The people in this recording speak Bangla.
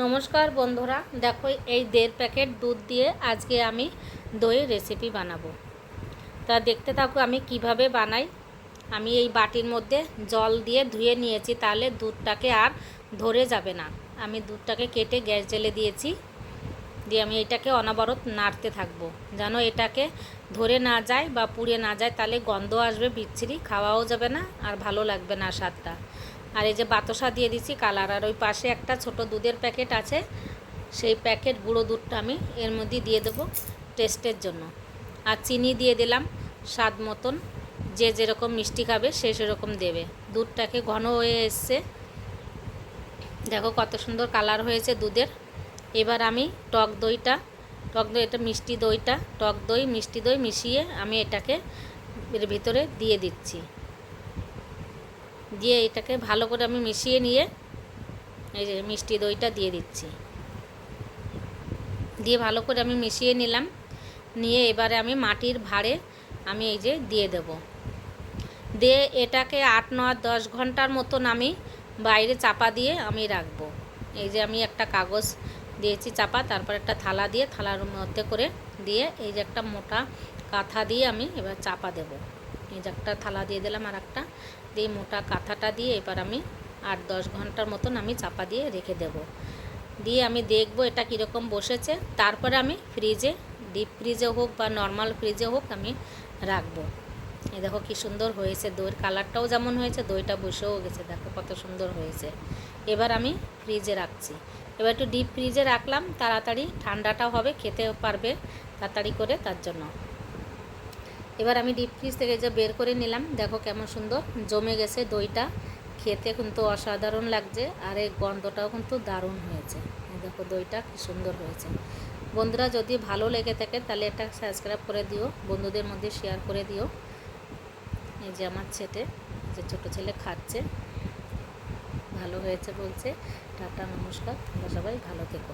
নমস্কার বন্ধুরা, দেখো এই দেড় প্যাকেট দুধ দিয়ে আজকে আমি দইয়ের রেসিপি বানাবো। তা দেখতে থাকো আমি কীভাবে বানাই। আমি এই বাটির মধ্যে জল দিয়ে ধুয়ে নিয়েছি, তাহলে দুধটাকে আর ধরে যাবে না। আমি দুধটাকে কেটে গ্যাস জেলে দিয়েছি, দিয়ে আমি এটাকে অনবরত নাড়তে থাকব। যেন এটাকে ধরে না যায় বা পুড়ে না যায়, তাহলে গন্ধ আসবে, বিচ্ছিরি, খাওয়াও যাবে না আর ভালো লাগবে না স্বাদটা। আর এই যে বাতাসা দিয়ে দিচ্ছি কালার, আর ওই পাশে একটা ছোট দুধের প্যাকেট আছে, সেই প্যাকেট গুঁড়ো দুধটা আমি এর মধ্যে দিয়ে দেবো টেস্টের জন্য। আর চিনি দিয়ে দিলাম স্বাদ মতন, যে যেরকম মিষ্টি খাবে সে সেরকম দেবে। দুধটাকে ঘন হয়ে এসছে। দেখো কত সুন্দর কালার হয়েছে দুধের। এবার আমি টক দইটা, টক দই, এটা মিষ্টি দইটা, টক দই, মিষ্টি দই মিশিয়ে আমি এটাকে এর ভিতরে দিয়ে দিচ্ছি। দিয়ে এটাকে ভালো করে আমি মিশিয়ে নিয়ে এই যে মিষ্টি দইটা দিয়ে দিচ্ছি। দিয়ে ভালো করে আমি মিশিয়ে নিলাম। নিয়ে এবারে আমি মাটির ভাড়ে আমি এই যে দিয়ে দেব। দিয়ে এটাকে আট নয় দশ ঘণ্টার মতন আমি বাইরে চাপা দিয়ে আমি রাখব। এই যে আমি একটা কাগজ দিয়েছি চাপা, তারপর একটা থালা দিয়ে, থালার মধ্যে করে দিয়ে এই যে একটা মোটা কাঁথা দিয়ে আমি এবার চাপা দেব। এই একটা থালা দিয়ে দিলাম আর একটা। দিয়ে মোটা কাঁথাটা দিয়ে এবার আমি আট দশ ঘণ্টার মতন আমি চাপা দিয়ে রেখে দেব। দিয়ে আমি দেখব এটা কীরকম বসেছে। তারপরে আমি ফ্রিজে, ডিপ ফ্রিজে হোক বা নর্মাল ফ্রিজে হোক আমি রাখব। এ দেখো কী সুন্দর হয়েছে দইয়ের কালারটাও যেমন হয়েছে, দইটা বসেও গেছে। দেখো কত সুন্দর হয়েছে। এবার আমি ফ্রিজে রাখছি। এবার একটু ডিপ ফ্রিজে রাখলাম, তাড়াতাড়ি ঠান্ডাটাও হবে, খেতে পারবে তাড়াতাড়ি করে তার জন্য। এবার আমি ডিপ ফ্রিজ থেকে যে বের করে নিলাম, দেখো কেমন সুন্দর, জমে গেছে দইটা। খেতে কিন্তু অসাধারণ লাগছে, আর এই গন্ধটাও কিন্তু দারুণ হয়েছে। দেখো দইটা কি সুন্দর হয়েছে। বন্ধুরা, যদি ভালো লেগে থাকে, তাহলে এটা সাবস্ক্রাইব করে দিও, বন্ধুদের মধ্যে শেয়ার করে দিও। এই যে আমার ছেটে যে ছোটো ছেলে খাচ্ছে, ভালো হয়েছে বলছে। টাটা, নমস্কার, তোমরা সবাই ভালো থেকো।